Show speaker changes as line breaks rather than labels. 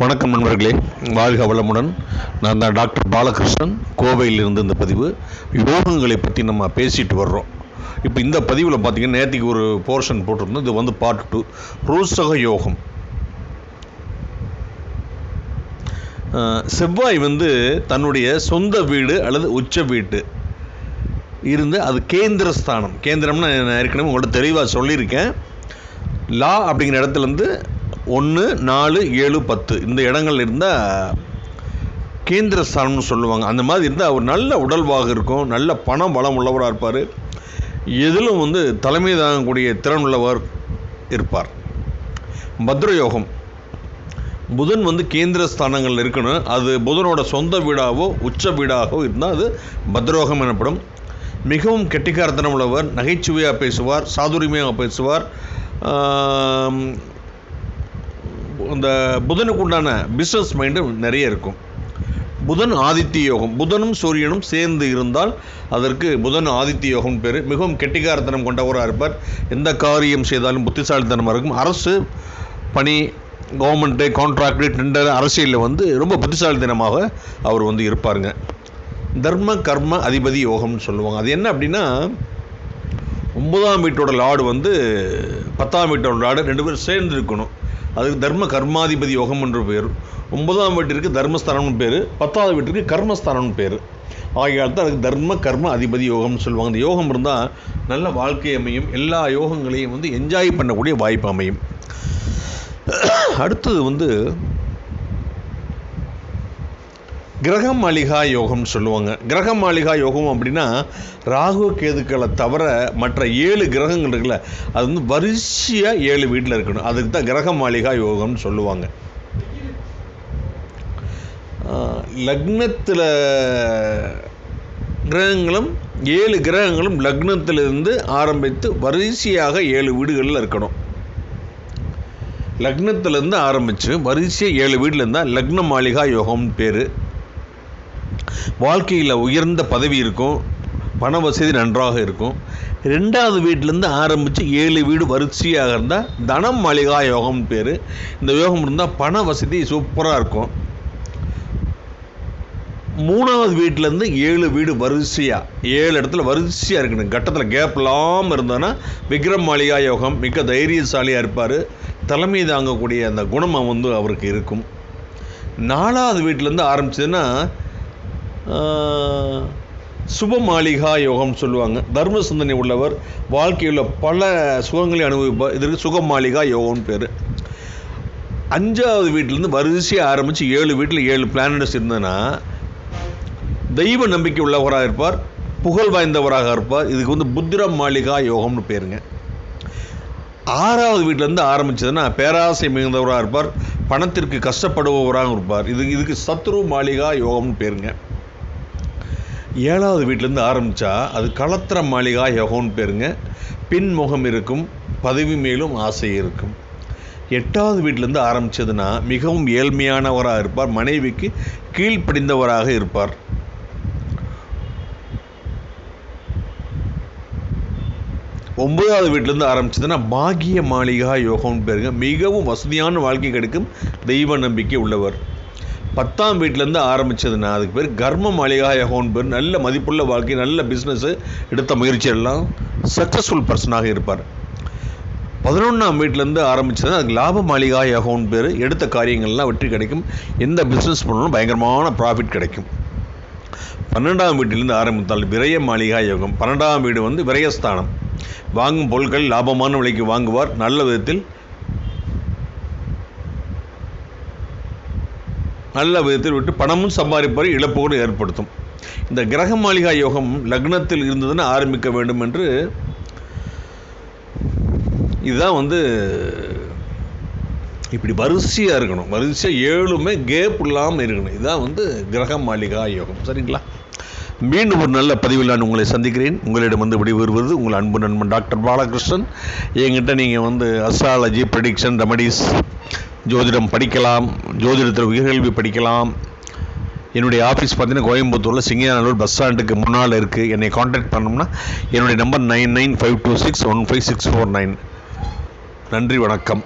வணக்கம் நண்பர்களே. வாழ்க வளமுடன். நான் தான் டாக்டர் பாலகிருஷ்ணன். கோவையிலிருந்து இந்த பதிவு. யோகங்களை பற்றி நம்ம பேசிட்டு வர்றோம். இப்போ இந்த பதிவில் பார்த்தீங்கன்னா நேற்றுக்கு ஒரு போர்ஷன் போட்டிருந்தோம். இது வந்து பார்ட் டூ ரூசக யோகம். செவ்வாய் வந்து தன்னுடைய சொந்த வீடு அல்லது உச்ச வீட்டு. இருந்து அது கேந்திரஸ்தானம். கேந்திரம்னு நான் ஏற்கனவே உங்கள்கிட்ட தெளிவாக சொல்லியிருக்கேன். லா அப்படிங்கிற இடத்துல இருந்து ஒன்று நாலு ஏழு பத்து. இந்த இடங்கள் இருந்தால் கேந்திர ஸ்தானம்னு சொல்லுவாங்க. அந்த மாதிரி இருந்தால் அவர் நல்ல உடல்வாக இருக்கும் நல்ல பணம் பலம் உள்ளவராக இருப்பார். எதிலும் வந்து தலைமை தாங்கக்கூடிய திறன் உள்ளவர் இருப்பார். பத்ரயோகம். புதன் வந்து கேந்திர ஸ்தானங்கள் இருக்கணும். அது புதனோட சொந்த வீடாகவோ உச்ச வீடாகவோ இருந்தால் அது பத்ரோகம் எனப்படும். மிகவும் கெட்டிக்காரத்தனம் உள்ளவர் நகைச்சுவையாக பேசுவார் சாதுரியமாக பேசுவார். அந்த புதனுக்கு உண்டான பிஸ்னஸ் மைண்டு நிறைய இருக்கும். புதன் ஆதித்ய யோகம். புதனும் சூரியனும் சேர்ந்து இருந்தால் அதற்கு புதன் ஆதித்ய யோகம் பேர். மிகவும் கெட்டிக்காரத்தனம் கொண்டவராக இருப்பார். எந்த காரியம் செய்தாலும் புத்திசாலித்தனமாக இருக்கும். அரசு பணி கவர்மெண்ட்டு கான்ட்ராக்டு டெண்டர் அரசியலில் வந்து ரொம்ப புத்திசாலித்தனமாக அவர் வந்து இருப்பாருங்க. தர்ம கர்ம அதிபதி யோகம்னு சொல்லுவாங்க. அது என்ன அப்படின்னா ஒன்பதாம் வீட்டோட லார்டு வந்து பத்தாம் வீட்டோட லார்டு ரெண்டு பேரும் சேர்ந்து இருக்கணும். அதுக்கு தர்ம கர்மாதிபதி யோகம் என்று பேர். ஒன்பதாம் வீட்டிற்கு தர்மஸ்தானம்னு பேர். பத்தாவது வீட்டிற்கு கர்மஸ்தானம்னு பேர். ஆகையால் தான் அதுக்கு தர்ம கர்ம அதிபதி யோகம்னு சொல்லுவாங்க. அந்த யோகம் இருந்தால் நல்ல வாழ்க்கை அமையும். எல்லா யோகங்களையும் வந்து என்ஜாய் பண்ணக்கூடிய வாய்ப்பு அமையும். அடுத்தது வந்து கிரக மாளிகா யோகம்னு சொல்லுவாங்க. கிரக மாளிகா யோகம் அப்படின்னா ராகு கேதுக்களை தவிர மற்ற ஏழு கிரகங்கள் இருக்குல்ல அது வந்து வரிசையாக ஏழு வீட்டில் இருக்கணும். அதுக்கு தான் கிரக மாளிகா யோகம்னு சொல்லுவாங்க. லக்னத்தில் கிரகங்களும் ஏழு கிரகங்களும் லக்னத்திலிருந்து ஆரம்பித்து வரிசையாக ஏழு வீடுகளில் இருக்கணும். லக்னத்திலேருந்து ஆரம்பித்து வரிசையாக ஏழு வீட்டில் இருந்தால் லக்ன மாளிகா யோகம்னு பேர். வாழ்க்கையில் உயர்ந்த பதவி இருக்கும் பண வசதி நன்றாக இருக்கும். ரெண்டாவது வீட்டிலேருந்து ஆரம்பித்து ஏழு வீடு வரிசையாக இருந்தால் தனம் மாளிகா யோகம் பேர். இந்த யோகம் இருந்தால் பண வசதி சூப்பராக இருக்கும். மூணாவது வீட்டிலேருந்து ஏழு வீடு வரிசையாக ஏழு இடத்துல வரிசையாக இருக்கணும். கட்டத்தில் கேப் இல்லாமல் இருந்தோன்னா விக்ரம் மாளிகா யோகம் மிக்க தைரியசாலியாக இருப்பார். தலைமை தாங்கக்கூடிய அந்த குணம் வந்து அவருக்கு இருக்கும். நாலாவது வீட்டிலேருந்து ஆரம்பிச்சதுன்னா சுபமாளிகா யோகம்னு யோகம் சொல்லுவாங்க. தர்ம சிந்தனை உள்ளவர் வாழ்க்கையில் பல சுகங்களை அனுபவிப்பார் இதற்கு சுகமாளிகா யோகம்னு பேர். அஞ்சாவது வீட்டிலேருந்து வரிசையாக ஆரம்பித்து ஏழு வீட்டில் ஏழு பிளானட்ஸ் இருந்ததுன்னா தெய்வ நம்பிக்கை உள்ளவராக இருப்பார் புகழ் வாய்ந்தவராக இருப்பார். இதுக்கு வந்து புத்திர மாளிகா யோகம்னு பேருங்க. ஆறாவது வீட்டிலேருந்து ஆரம்பிச்சதுன்னா பேராசை மிகுந்தவராக இருப்பார் பணத்திற்கு கஷ்டப்படுபவராக இருப்பார். இது இதுக்கு சத்ரு மாளிகா யோகம்னு பேருங்க. ஏழாவது வீட்டிலேருந்து ஆரம்பித்தா அது களத்திர மாளிகா யகோன்னு பேருங்க. பின்முகம் இருக்கும் பதவி மேலும் ஆசை இருக்கும். எட்டாவது வீட்டிலேருந்து ஆரம்பித்ததுன்னா மிகவும் ஏழ்மையானவராக இருப்பார் மனைவிக்கு கீழ்ப்படிந்தவராக இருப்பார். ஒன்பதாவது வீட்டிலேருந்து ஆரம்பிச்சதுன்னா பாகிய மாளிகா யோகம்னு பேருங்க. மிகவும் வசதியான வாழ்க்கை கிடைக்கும் தெய்வ நம்பிக்கை உள்ளவர். பத்தாம் வீட்டிலேருந்து ஆரம்பித்ததுண்ணா அதுக்கு பேர் கர்ம மாளிகா யகோன் பேர் நல்ல மதிப்புள்ள வாழ்க்கை நல்ல பிஸ்னஸ்ஸு எடுத்த முயற்சியெல்லாம் சக்ஸஸ்ஃபுல் பர்சனாக இருப்பார். பதினொன்றாம் வீட்டிலேருந்து ஆரம்பிச்சதுன்னா அதுக்கு லாப மாளிகா யோகம்னு பேர் எடுத்த காரியங்கள்லாம் வெற்றி கிடைக்கும். எந்த பிஸ்னஸ் பண்ணாலும் பயங்கரமான ப்ராஃபிட் கிடைக்கும். பன்னெண்டாம் வீட்டிலிருந்து ஆரம்பித்தால் விரய மாளிகா யோகம். பன்னெண்டாம் வீடு வந்து விரயஸ்தானம். வாங்கும் பொருட்கள் லாபமான விலைக்கு வாங்குவார். நல்ல விதத்தில் நல்ல விதத்தில் விட்டு பணமும் சம்பாதிப்பார் இழப்புகளும் ஏற்படுத்தும். இந்த கிரக மாளிகா யோகம் லக்னத்தில் இருந்ததுன்னு ஆரம்பிக்க வேண்டும் என்று இதுதான் வந்து இப்படி வரிசையாக இருக்கணும். வரிசையாக ஏழுமே கேப் இல்லாமல் இருக்கணும். இதுதான் வந்து கிரக மாளிகா யோகம். சரிங்களா? மீண்டும் ஒரு நல்ல பதிவில் நான் உங்களை சந்திக்கிறேன். உங்களிடம் வந்து விடைபெறுவது உங்கள் அன்பு நண்பன் டாக்டர் பாலகிருஷ்ணன். என்கிட்ட நீங்கள் வந்து அஸ்ட்ராலஜி ப்ரெடிக்ஷன் ரெமடிஸ் ஜோதிடம் படிக்கலாம் ஜோதிடத்தில் உயர்கல்வி படிக்கலாம். என்னுடைய ஆஃபீஸ் பார்த்தீங்கன்னா கோயம்புத்தூரில் சிங்கநல்லூர் பஸ் ஸ்டாண்டுக்கு முன்னால் இருக்குது என்னை காண்டாக்ட் பண்ணோம்னா என்னுடைய number nine nine five two six one five six four nine நன்றி வணக்கம்.